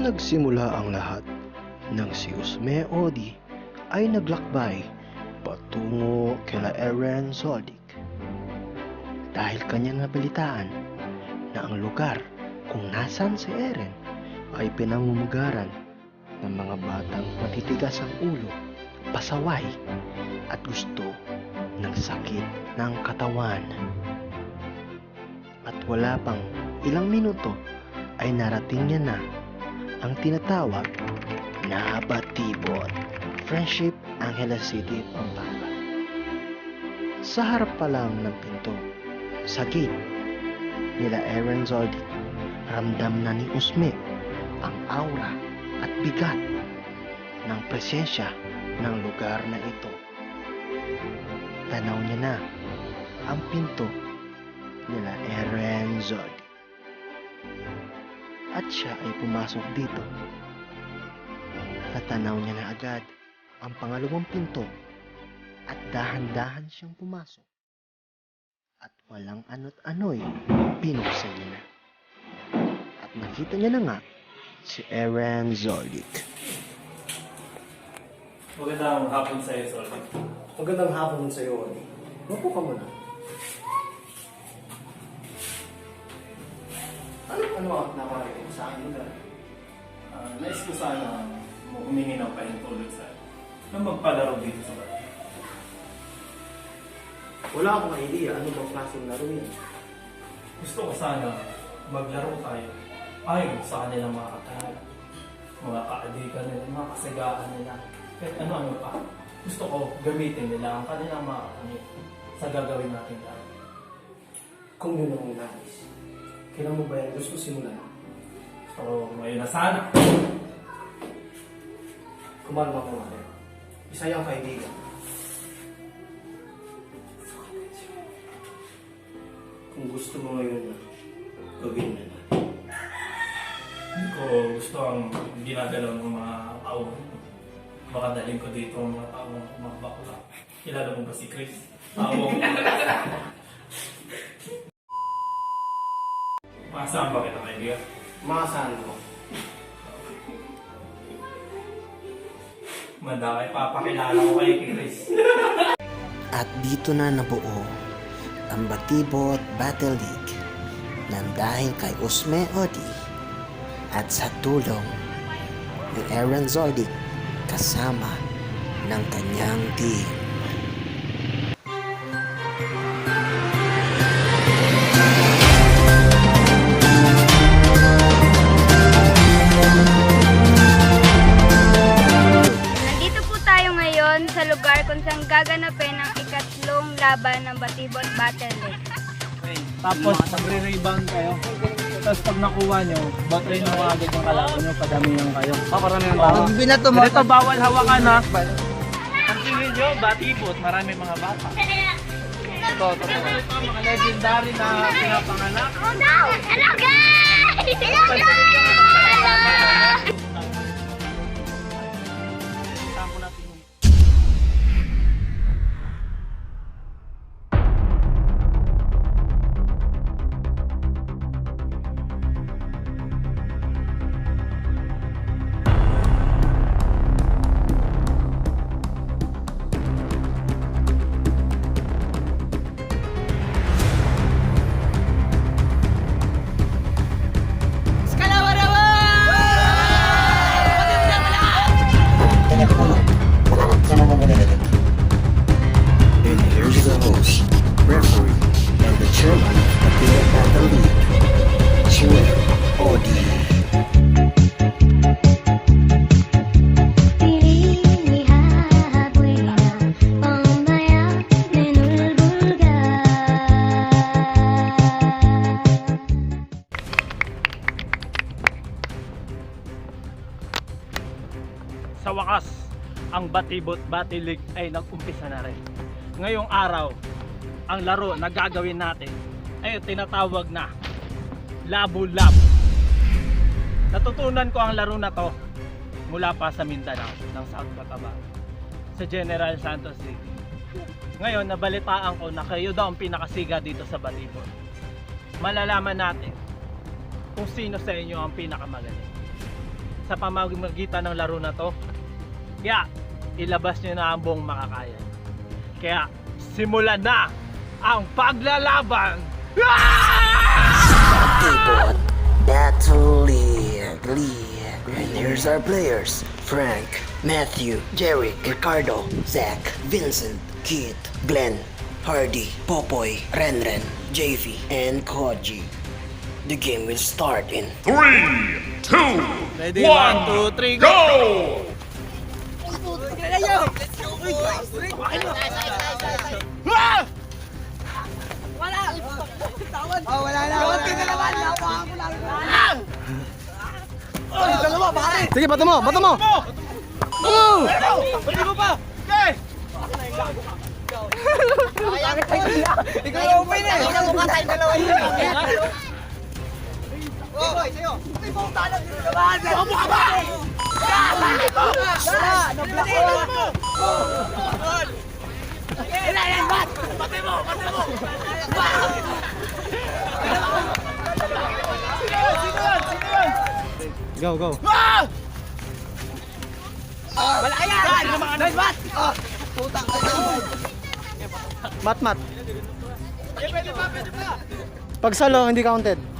Nagsimula ang lahat nang si Usme Odi ay naglakbay patungo kila Eren Zoldyck. Dahil kanya nabalitaan na ang lugar kung nasan si Eren ay pinamumugaran ng mga batang matitigas ang ulo, pasaway at gusto ng sakit ng katawan. At wala pang ilang minuto ay narating niya na ang tinatawag na Batibot Friendship Angeles City, Pampanga. Sa harap pa lang ng pinto, sa gate nila Aaron Zoldyck, ramdam na ni Usme ang aura at bigat ng presensya ng lugar na ito. Tanaw niya na ang pinto nila Aaron Zoldyck. At siya ay pumasok dito. Natanaw niya na agad ang pangalawang pinto at dahan-dahan siyang pumasok. At walang ano't ano'y binuksan niya na. At nakita niya na nga si Aaron Zoldyck. Magandang hapon sa iyo, Solid. Magandang hapon sa iyo, Oli. Mapo ka muna. Ano, ano ang lugar? Uh, nais ko sana humingi ng pahintulot sa na magpalaro dito sa bahay. Wala akong idea ano bang klaseng laro yan. Gusto ko sana maglaro tayo ayon sa kanilang mga katahanan, mga kaadikan nila, mga kasagaan nila, kahit ano-ano pa. Gusto ko gamitin nila ang kanilang mga katanip sa gagawin natin lahat. Kung yun ang nais. Kailan mo ba yan gusto simulan? So, ngayon na sana. Kumalma ko nga Isa yung kaibigan. Kung gusto mo ngayon na, gawin na natin. Hindi ko gusto ang ginagalaw ng mga tao. Baka dalhin ko dito ang mga tao mga bakla. Kilala mo ba si Chris? Tao. Masaan ba kita kaibigan? Maasahan mo. Manda kay papakilala ko kay Chris. At dito na nabuo ang Batibot Battle League nang dahil kay Usme Odi at sa tulong ni Aaron Zoldyck kasama ng kanyang team. Magre-rebound kayo. Tapos pag nakuha nyo, battery nyo agad yung kalaban nyo, padamihan kayo. Ah, parami ng tao. Pag binato mo. Ito bawal hawakan ha. Ang tingin nyo, batibot, marami mga bata. Ito, ito, ito. Ito, mga legendary na pinapanganak. Oh no! Hello guys! Hello guys! Batibot Battle League ay nag-umpisa na rin. Ngayong araw, ang laro na gagawin natin ay tinatawag na Labo Lab. Natutunan ko ang laro na to mula pa sa Mindanao ng South Cotabato sa General Santos City. Ngayon, nabalitaan ko na kayo daw ang pinakasiga dito sa Batibot. Malalaman natin kung sino sa inyo ang pinakamagaling. sa pamamagitan ng laro na to. Kaya ilabas nyo na ang buong makakaya. Kaya simulan na ang paglalaban! Keyboard Battle League League And here's our players Frank, Matthew, Jerry, Ricardo, Zach, Vincent, Keith, Glenn, Hardy, Popoy, Renren, JV, and Koji. The game will start in Ready? One, two, three, go! Sige, bato mo, bato mo! Pwede mo. Pa! Okay! Go, go. Mat, mat. Pag salo, hindi counted.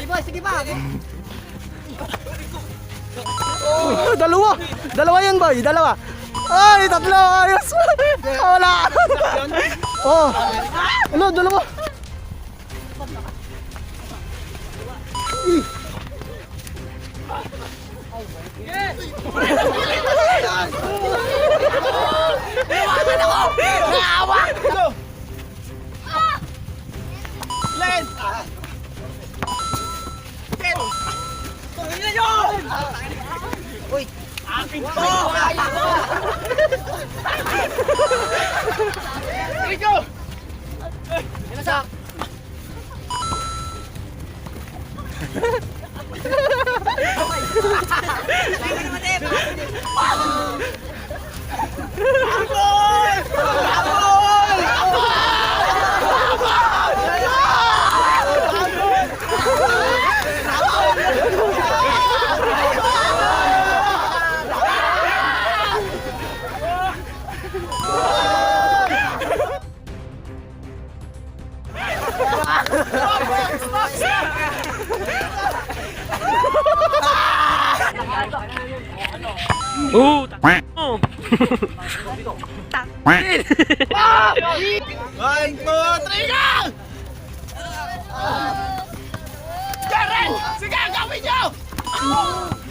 oh, may finger. Oh, dalawa! Dalawa yan, boy. Dalawa. Ay, tatlo. Ayos. Wala. Oh. Ano, dalawa. 哈 Oo! Oh! Takpin! One, two, three, go! Karen! Sige, gawin nyo!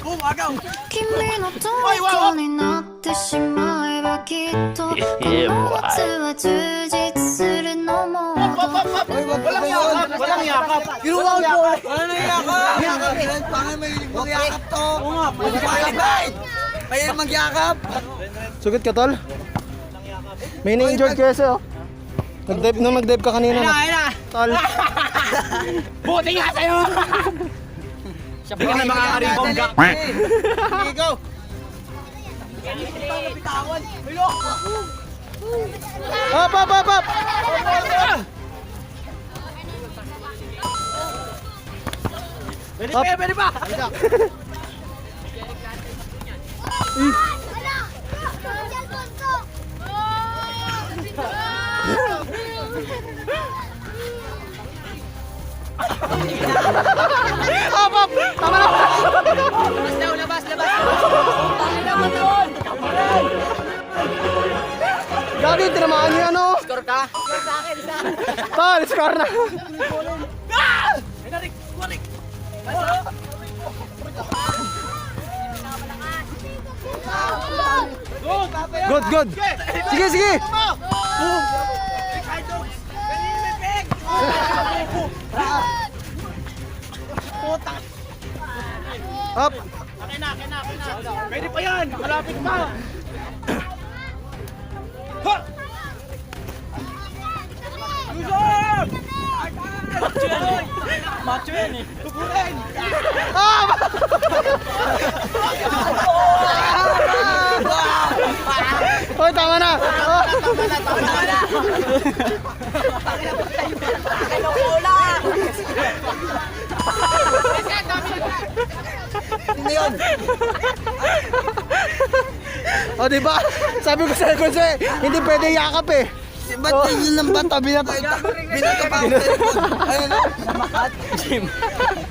Umagaw! Kimi no toko ni natte shimai ba kitto Kono watsu wa jujitsu suru no mo Walang yakap! Walang yakap! Ginawa ko! Wala na yakap! Yakap! Pangan may yakap to! Oo nga! Yakap! May magyakap! Sugat ka, tol? May na-injured kasi, oh. Nag-dive, nung nag-dive ka kanina, no? Tol. Buti nga sa'yo! Siya pa na makakaribong gap. Sige, go! Up, up, up, up! Pwede pa, pwede pa! Up! Tama na! Gabi, tinamaan niyo ano? Score ka? Score sa akin, isa. Tol, score na. Good, good. Sige, sige. Up. Pwede pa yan! Malapit pa! Ha! Yusuf! Macho yan eh! Macho yan eh! Kukurin! Hoy, tama na! Sino yun? O, di ba? Sabi ko sa'yo, Kunse, hindi pwede yakap eh. Ba't yun lang ba? Tabi na pa. Binato pa ako sa likod. Ayun o. Makat. Jim!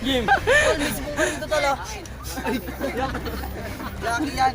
Jim! Dito talo. Laki yan.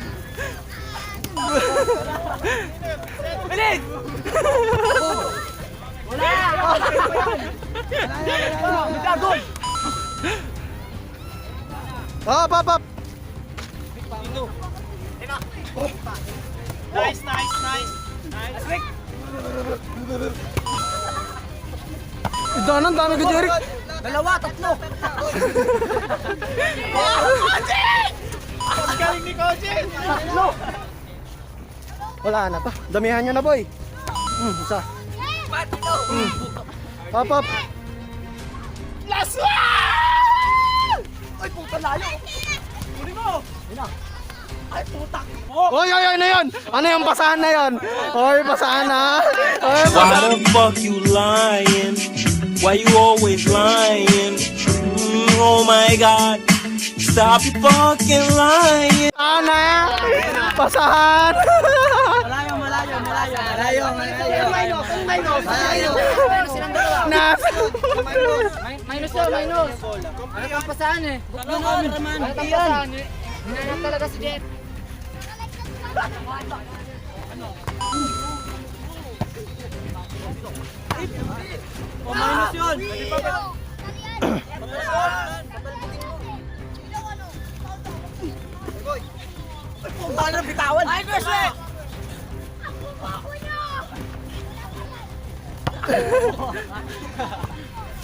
Hop, hop, hop! Nice, nice, nice! Nice! Ito ang dami ko, Jeric. Dalawa, tatlo. Ang galing ni Coaching! Wala na to. Damihan nyo na, boy. Hmm, isa. Hmm. Hop, hop. Last one! Ay, puta layo! Huli mo! Ay, putak mo! Oy, oy, oy, na yun? Ano yung basahan na yun? Oy, basahan na. Oy, Why basahan. the fuck you lying? Why you always lying? Mm, oh my god. Stop fucking lying. Ana! Basahan! Malayo. Nas! Minus minus. Ano kang pasahan eh? Ano, kang pasahan eh? Hinanap talaga si Jeff. O, minus yun! Paano bitawan? Ay, Greswe!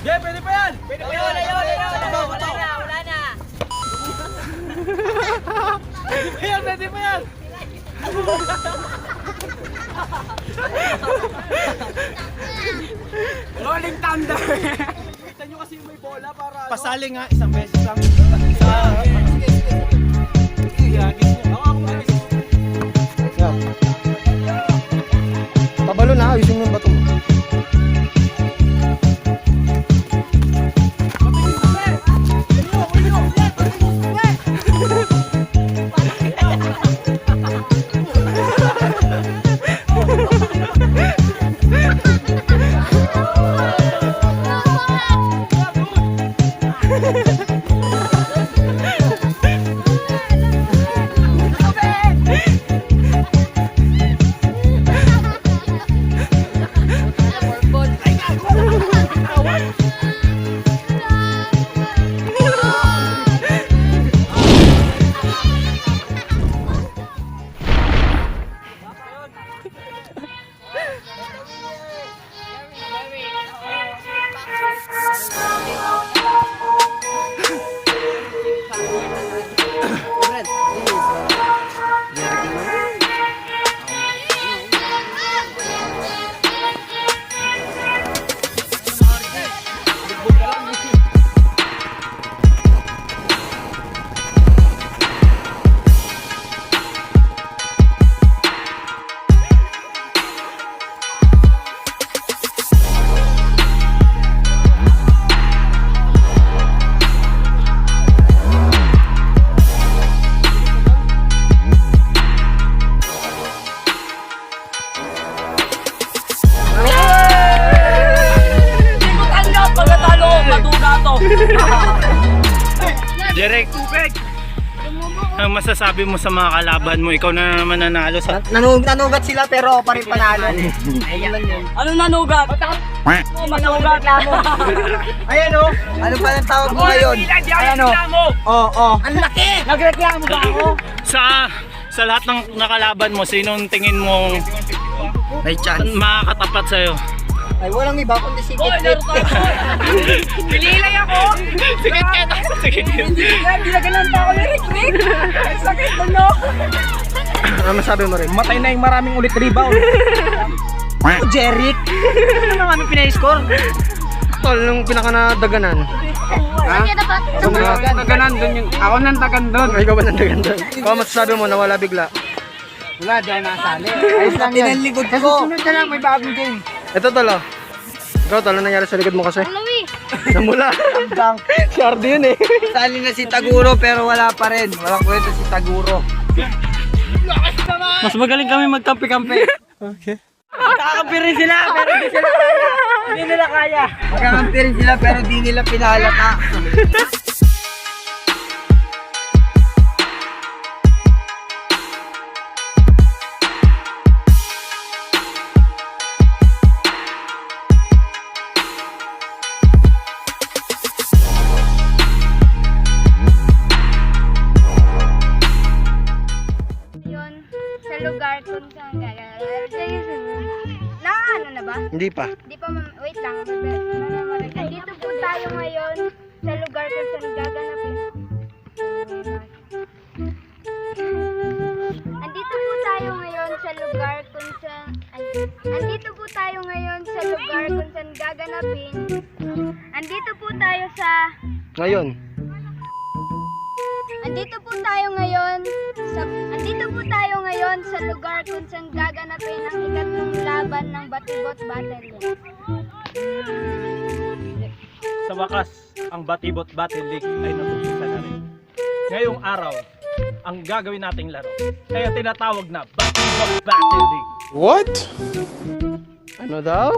Yeah, pwede pa yan! Pwede pa yan! Wala na, wala na. Pwede pa yan! Pwede pa yan! Rolling Thunder. Kita nyo kasi may bola para... Pasali nga, isang beses lang. Sa... masasabi mo sa mga kalaban mo, ikaw na naman nanalo sa... Nanug nanugat sila pero ako pa rin panalo. Ayun lang yun. Ano nanugat? Manugat na mo. Ayan o. Ano pa ang tawag mo ngayon? Ayan o. Oo, oo. Ang laki! Nagreklamo ba ako? Sa sa lahat ng nakalaban mo, sinong tingin mo May chance. makakatapat sa'yo? Ay, walang iba kundi si Kit Pililay ako! Sige, Ket! Sige, Ket! Hindi na ganun pa ako ni Rick Rick! Ang sakit mo no! Ano masabi mo rin? Matay na yung maraming ulit rebound. Jeric! Ano naman kami pinay-score? Tol, nung pinaka na daganan. Ha? Daganan doon yung... Ako nang dagan doon. Ikaw ba nang dagan doon? Kung masasabi mo, nawala bigla. Wala, dahil nasali. Ayos lang yan. likod ko. Susunod na lang, may bagong game. Ito tol, oh. Ikaw tol, ano nangyari sa likod mo kasi? Louie, Namula. si Ardy yun eh. Sali na si Taguro pero wala pa rin. Walang kwento si Taguro. Mas magaling kami magkampi-kampi. Magkakampi rin sila pero di sila kaya. Hindi nila kaya. Magkakampi rin sila pero di nila pinalata. Hindi pa. Di pa, mam- wait lang. Nandito po tayo ngayon sa lugar kung saan gaganapin. Andito po tayo ngayon sa lugar kung saan... Ay, andito po tayo ngayon sa lugar kung saan gaganapin. Andito po tayo sa... Ngayon. Andito po tayo ngayon sa Andito po tayo ngayon sa lugar kung saan gaganapin ang ikatlong laban ng Batibot Battle. Sa wakas, ang Batibot Battle League ay nabubusa na rin. Ngayong araw, ang gagawin nating laro, kaya tinatawag na Batibot Battle League. What? Ano daw?